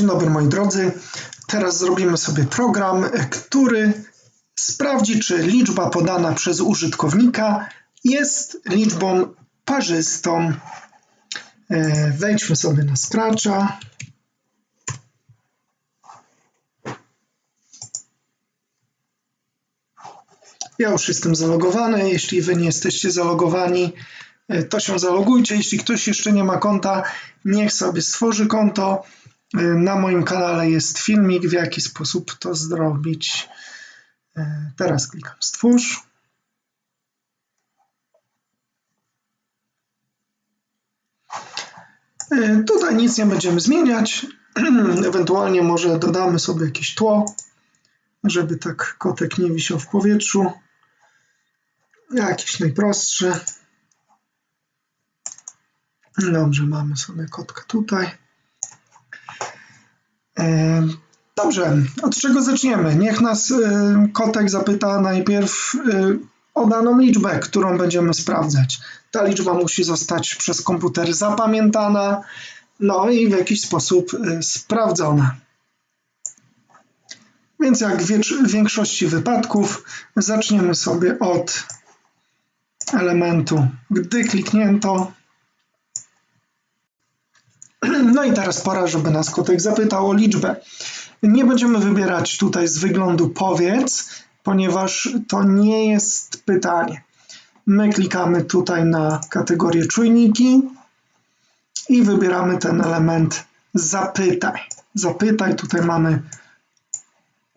Dzień dobry moi drodzy. Teraz zrobimy sobie program, który sprawdzi, czy liczba podana przez użytkownika jest liczbą parzystą. E, wejdźmy sobie na Scratcha. Ja już jestem zalogowany. Jeśli Wy nie jesteście zalogowani, e, to się zalogujcie. Jeśli ktoś jeszcze nie ma konta, niech sobie stworzy konto. E, na moim kanale jest filmik, w jaki sposób to zrobić. E, teraz klikam stwórz. Tutaj nic nie będziemy zmieniać. Ewentualnie może dodamy sobie jakieś tło, żeby tak kotek nie wisiał w powietrzu. Jakieś najprostsze. Dobrze, mamy sobie kotka tutaj. E, dobrze, od czego zaczniemy? Niech nas e, kotek zapyta najpierw e, o daną liczbę, którą będziemy sprawdzać. Ta liczba musi zostać przez komputer zapamiętana, no i w jakiś sposób sprawdzona. Więc jak w większości wypadków zaczniemy sobie od elementu, gdy kliknięto. No i teraz pora, żeby nas kotek zapytał o liczbę. Nie będziemy wybierać tutaj z wyglądu powiedz, ponieważ to nie jest pytanie. My klikamy tutaj na kategorię czujniki i wybieramy ten element zapytaj. Zapytaj, tutaj mamy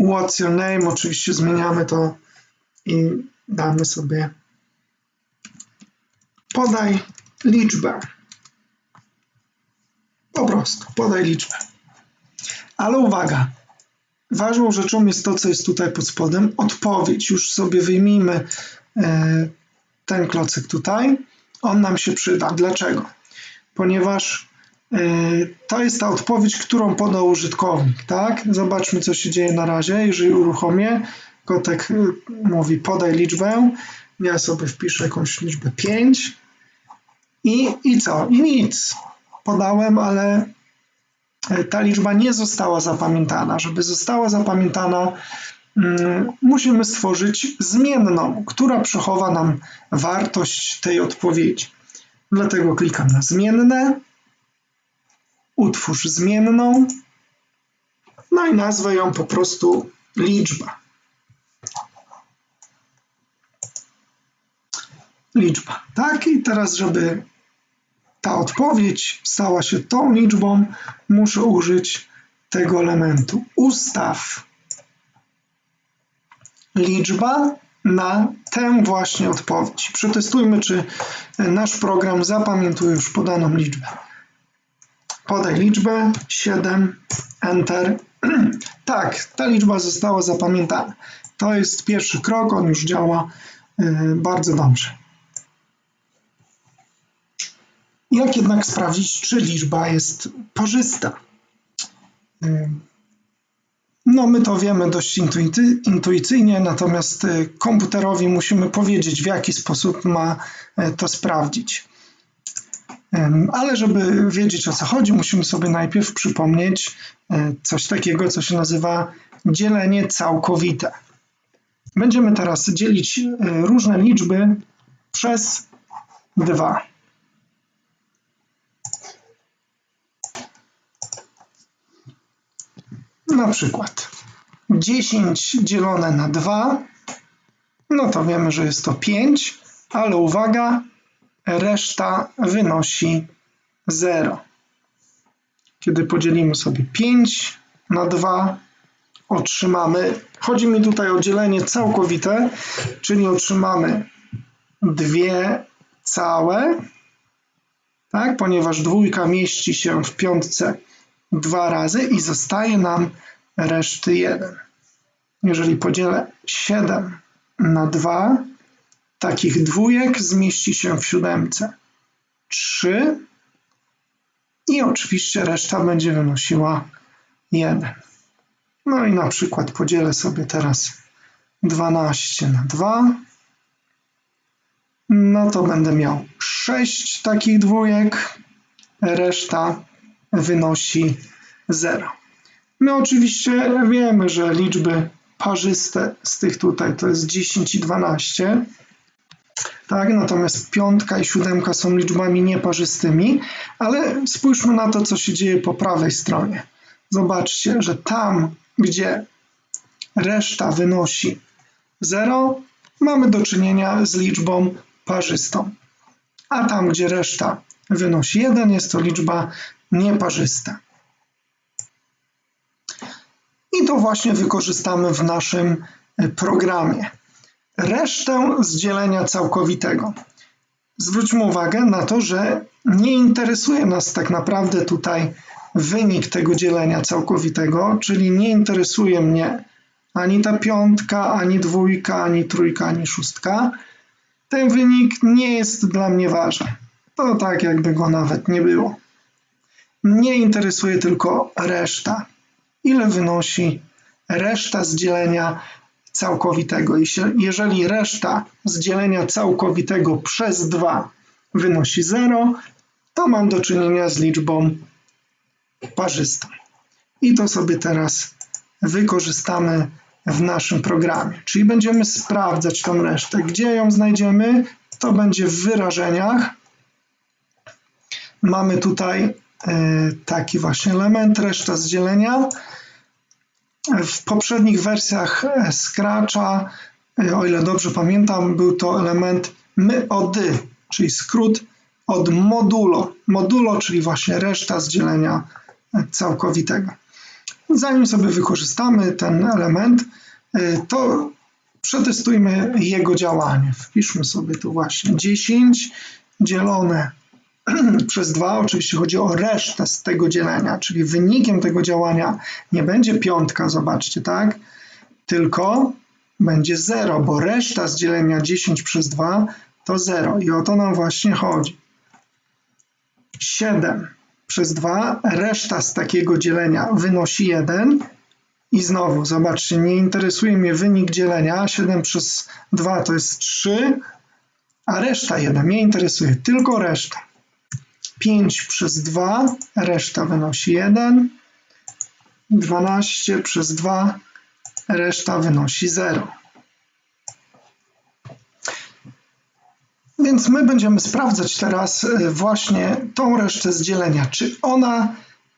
what's your name, oczywiście zmieniamy to i damy sobie podaj liczbę. Po prostu podaj liczbę. Ale uwaga, ważną rzeczą jest to, co jest tutaj pod spodem, odpowiedź. Już sobie wyjmijmy e, ten klocek tutaj. On nam się przyda. Dlaczego? Ponieważ e, to jest ta odpowiedź, którą podał użytkownik. Tak? Zobaczmy, co się dzieje na razie. Jeżeli uruchomię, kotek e, mówi podaj liczbę. Ja sobie wpiszę jakąś liczbę 5 i, i co? I nic. Podałem, ale e, ta liczba nie została zapamiętana. Żeby została zapamiętana, mm, musimy stworzyć zmienną, która przechowa nam wartość tej odpowiedzi. Dlatego klikam na zmienne, utwórz zmienną, no i nazwę ją po prostu liczba. Liczba. Tak, i teraz, żeby ta odpowiedź stała się tą liczbą, muszę użyć tego elementu. Ustaw liczba na tę właśnie odpowiedź. Przetestujmy, czy nasz program zapamiętuje już podaną liczbę. Podaj liczbę 7, Enter. tak, ta liczba została zapamiętana. To jest pierwszy krok, on już działa y, bardzo dobrze. Jak jednak sprawdzić, czy liczba jest parzysta? No, my to wiemy dość intuicyjnie, natomiast y, komputerowi musimy powiedzieć, w jaki sposób ma y, to sprawdzić. Ale żeby wiedzieć o co chodzi, musimy sobie najpierw przypomnieć coś takiego, co się nazywa dzielenie całkowite. Będziemy teraz dzielić różne liczby przez 2. Na przykład 10 dzielone na 2, no to wiemy, że jest to 5, ale uwaga, reszta wynosi 0. Kiedy podzielimy sobie 5 na 2, otrzymamy, chodzi mi tutaj o dzielenie całkowite, czyli otrzymamy dwie całe, tak, ponieważ dwójka mieści się w piątce dwa razy i zostaje nam reszty 1. Jeżeli podzielę 7 na 2, takich dwójek zmieści się w siódemce 3 i oczywiście reszta będzie wynosiła 1. No i na przykład podzielę sobie teraz 12 na 2, no to będę miał 6 takich dwójek, reszta wynosi 0. My oczywiście wiemy, że liczby parzyste z tych tutaj to jest 10 i 12. Tak, natomiast piątka i siódemka są liczbami nieparzystymi, ale spójrzmy na to, co się dzieje po prawej stronie. Zobaczcie, że tam, gdzie reszta wynosi 0, mamy do czynienia z liczbą parzystą. A tam, gdzie reszta wynosi 1, jest to liczba nieparzysta. I to właśnie wykorzystamy w naszym e, programie. Resztę z dzielenia całkowitego. Zwróćmy uwagę na to, że nie interesuje nas tak naprawdę tutaj wynik tego dzielenia całkowitego, czyli nie interesuje mnie ani ta piątka, ani dwójka, ani trójka, ani szóstka. Ten wynik nie jest dla mnie ważny. To tak, jakby go nawet nie było. Mnie interesuje tylko reszta. Ile wynosi reszta z dzielenia całkowitego? Jeżeli reszta z dzielenia całkowitego przez 2 wynosi 0, to mam do czynienia z liczbą parzystą. I to sobie teraz wykorzystamy w naszym programie. Czyli będziemy sprawdzać tą resztę. Gdzie ją znajdziemy? To będzie w wyrażeniach. Mamy tutaj taki właśnie element, reszta z dzielenia. W poprzednich wersjach e, Scratcha, e, o ile dobrze pamiętam, był to element myody, czyli skrót od modulo. Modulo, czyli właśnie reszta z dzielenia całkowitego. Zanim sobie wykorzystamy ten element, to przetestujmy jego działanie. Wpiszmy sobie tu właśnie 10 dzielone przez 2, oczywiście chodzi o resztę z tego dzielenia, czyli wynikiem tego działania nie będzie piątka, zobaczcie, tak? Tylko będzie 0, bo reszta z dzielenia 10 przez 2 to 0 i o to nam właśnie chodzi. 7 przez 2, reszta z takiego dzielenia wynosi 1 i znowu, zobaczcie, nie interesuje mnie wynik dzielenia, 7 przez 2 to jest 3, a reszta 1 mnie interesuje tylko reszta. 5 przez 2, reszta wynosi 1, 12 przez 2, reszta wynosi 0. Więc my będziemy sprawdzać teraz e, właśnie tą resztę z dzielenia, czy ona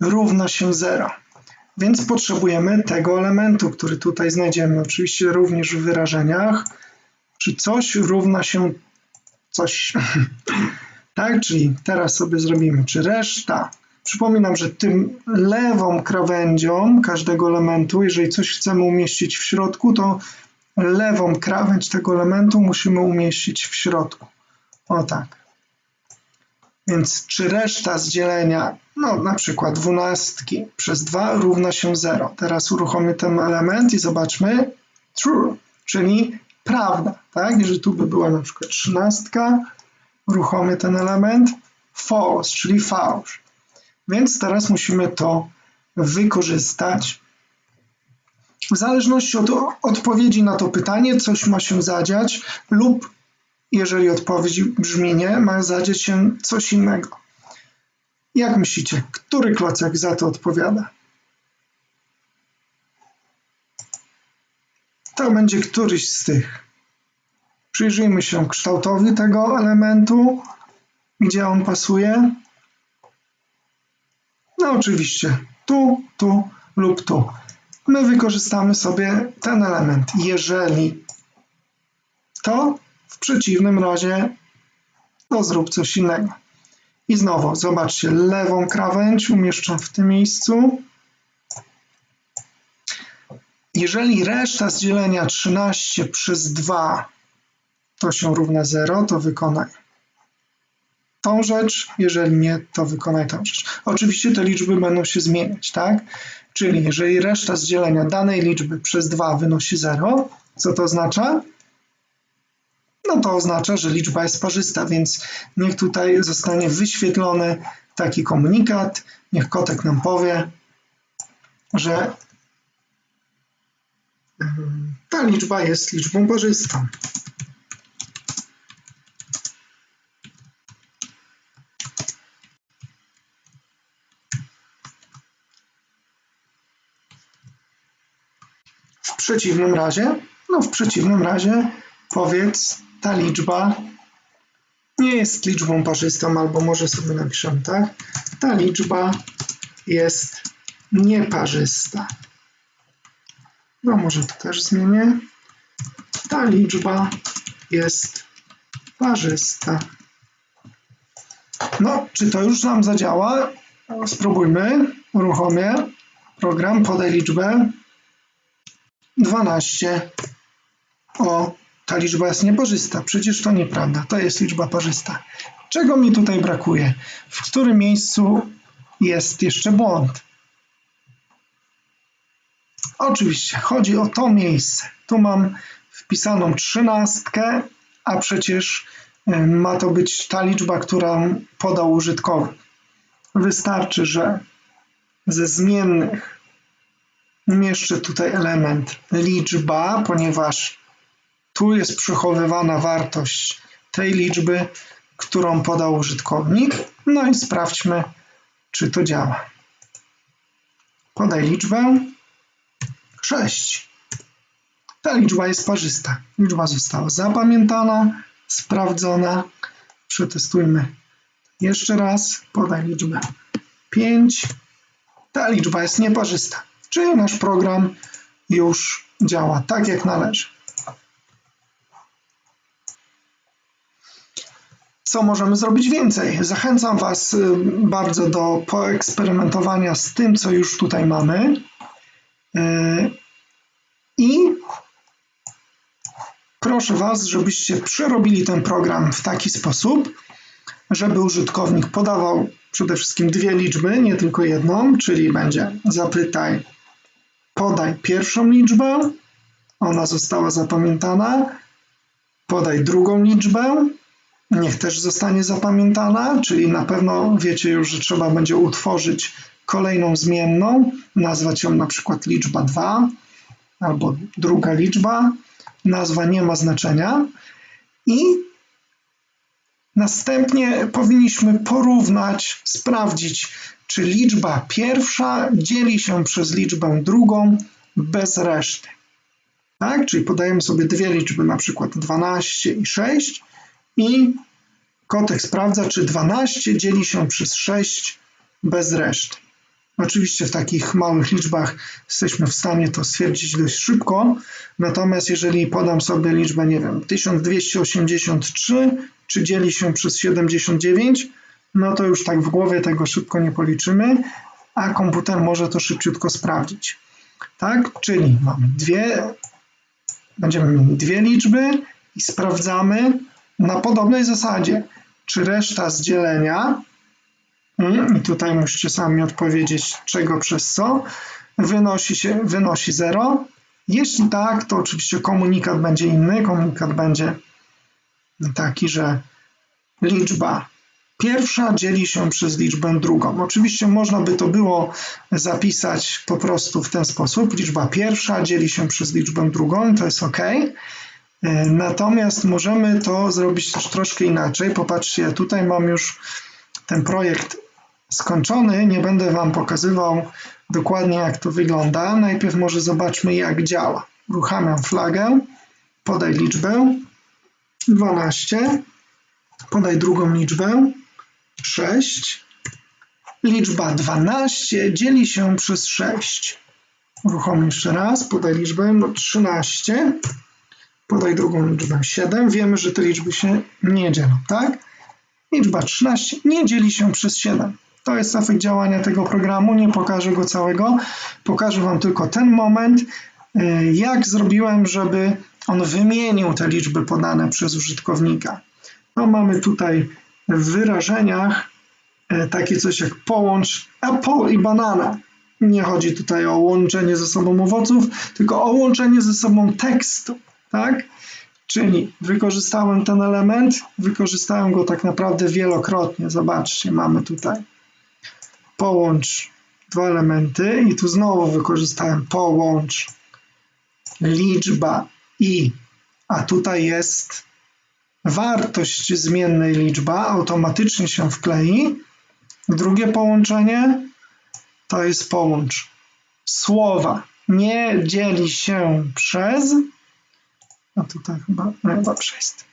równa się 0. Więc potrzebujemy tego elementu, który tutaj znajdziemy, oczywiście również w wyrażeniach, czy coś równa się coś. tak, czyli teraz sobie zrobimy, czy reszta. Przypominam, że tym lewą krawędzią każdego elementu, jeżeli coś chcemy umieścić w środku, to lewą krawędź tego elementu musimy umieścić w środku. O tak. Więc czy reszta z dzielenia, no na przykład dwunastki przez 2 równa się 0. Teraz uruchomimy ten element i zobaczmy true, czyli prawda. Tak? Jeżeli tu by była na przykład trzynastka, uruchomimy ten element false, czyli fałsz. Więc teraz musimy to wykorzystać. W zależności od odpowiedzi na to pytanie, coś ma się zadziać lub jeżeli odpowiedź brzmi nie, ma zadzieć się coś innego. Jak myślicie, który klocek za to odpowiada? To będzie któryś z tych. Przyjrzyjmy się kształtowi tego elementu, gdzie on pasuje. No oczywiście tu, tu lub tu. My wykorzystamy sobie ten element. Jeżeli to w przeciwnym razie to zrób coś innego. I znowu, zobaczcie, lewą krawędź umieszczam w tym miejscu. Jeżeli reszta z dzielenia 13 przez 2 to się równa 0, to wykonaj tą rzecz, jeżeli nie, to wykonaj tą rzecz. Oczywiście te liczby będą się zmieniać, tak? Czyli jeżeli reszta z dzielenia danej liczby przez 2 wynosi 0, co to oznacza? no to oznacza, że liczba jest parzysta, więc niech tutaj zostanie wyświetlony taki komunikat, niech kotek nam powie, że ta liczba jest liczbą parzystą. W przeciwnym razie, no w przeciwnym razie powiedz ta liczba nie jest liczbą parzystą, albo może sobie napiszę tak, ta liczba jest nieparzysta. No może to też zmienię. Ta liczba jest parzysta. No, czy to już nam zadziała? Spróbujmy. Uruchomię program, podaj liczbę. 12. O, ta liczba jest nieparzysta. Przecież to nieprawda. To jest liczba parzysta. Czego mi tutaj brakuje? W którym miejscu jest jeszcze błąd? Oczywiście, chodzi o to miejsce. Tu mam wpisaną trzynastkę, a przecież y, ma to być ta liczba, którą podał użytkownik. Wystarczy, że ze zmiennych umieszczę tutaj element liczba, ponieważ tu jest przechowywana wartość tej liczby, którą podał użytkownik. No i sprawdźmy, czy to działa. Podaj liczbę 6. Ta liczba jest parzysta. Liczba została zapamiętana, sprawdzona. Przetestujmy jeszcze raz. Podaj liczbę 5. Ta liczba jest nieparzysta, czyli nasz program już działa tak jak należy. Co możemy zrobić więcej? Zachęcam Was y, bardzo do poeksperymentowania z tym, co już tutaj mamy. Y, I proszę Was, żebyście przerobili ten program w taki sposób, żeby użytkownik podawał przede wszystkim dwie liczby, nie tylko jedną, czyli będzie zapytaj, podaj pierwszą liczbę, ona została zapamiętana, podaj drugą liczbę, niech też zostanie zapamiętana, czyli na pewno wiecie już, że trzeba będzie utworzyć kolejną zmienną, nazwać ją na przykład liczba 2 albo druga liczba. Nazwa nie ma znaczenia. I następnie powinniśmy porównać, sprawdzić, czy liczba pierwsza dzieli się przez liczbę drugą bez reszty. Tak? Czyli podajemy sobie dwie liczby, na przykład 12 i 6 i kotek sprawdza, czy 12 dzieli się przez 6 bez reszty. Oczywiście w takich małych liczbach jesteśmy w stanie to stwierdzić dość szybko, natomiast jeżeli podam sobie liczbę, nie wiem, 1283, czy dzieli się przez 79, no to już tak w głowie tego szybko nie policzymy, a komputer może to szybciutko sprawdzić. Tak, czyli mamy dwie, będziemy mieli dwie liczby i sprawdzamy na podobnej zasadzie, czy reszta z dzielenia Mm, I tutaj musicie sami odpowiedzieć, czego przez co. Wynosi, się, wynosi 0. Jeśli tak, to oczywiście komunikat będzie inny. Komunikat będzie taki, że liczba pierwsza dzieli się przez liczbę drugą. Oczywiście można by to było zapisać po prostu w ten sposób. Liczba pierwsza dzieli się przez liczbę drugą, to jest ok. Natomiast możemy to zrobić też troszkę inaczej. Popatrzcie, tutaj mam już ten projekt skończony. Nie będę Wam pokazywał dokładnie jak to wygląda. Najpierw może zobaczmy jak działa. Uruchamiam flagę, podaj liczbę 12, podaj drugą liczbę 6. Liczba 12 dzieli się przez 6. Uruchom jeszcze raz, podaj liczbę no 13, podaj drugą liczbę 7. Wiemy, że te liczby się nie dzielą, tak? Liczba 13 nie dzieli się przez 7. To jest efekt działania tego programu, nie pokażę go całego, pokażę Wam tylko ten moment, y, jak zrobiłem, żeby on wymienił te liczby podane przez użytkownika. No mamy tutaj w wyrażeniach y, takie coś jak połącz Apple i banana. Nie chodzi tutaj o łączenie ze sobą owoców, tylko o łączenie ze sobą tekstu, tak? Czyli wykorzystałem ten element, wykorzystałem go tak naprawdę wielokrotnie. Zobaczcie, mamy tutaj połącz dwa elementy i tu znowu wykorzystałem połącz liczba i, a tutaj jest wartość zmiennej liczba, automatycznie się wklei. Drugie połączenie to jest połącz słowa, nie dzieli się przez, a tutaj chyba, no dobrze jest,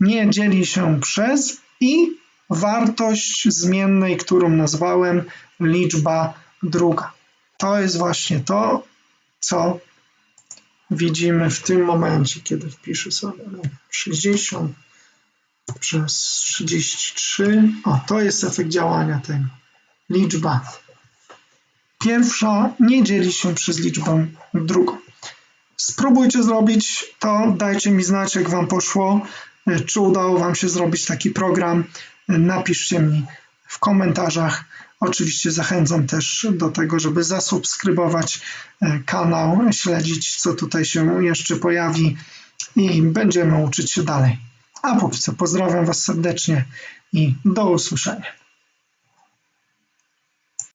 nie dzieli się przez i wartość zmiennej, którą nazwałem liczba druga. To jest właśnie to, co widzimy w tym momencie, kiedy wpiszę sobie 60 przez 33. O, to jest efekt działania tego. Liczba pierwsza nie dzieli się przez liczbę drugą. Spróbujcie zrobić to, dajcie mi znać, jak Wam poszło, czy udało Wam się zrobić taki program. Napiszcie mi w komentarzach. Oczywiście zachęcam też do tego, żeby zasubskrybować kanał, śledzić, co tutaj się jeszcze pojawi i będziemy uczyć się dalej. A co pozdrawiam Was serdecznie i do usłyszenia.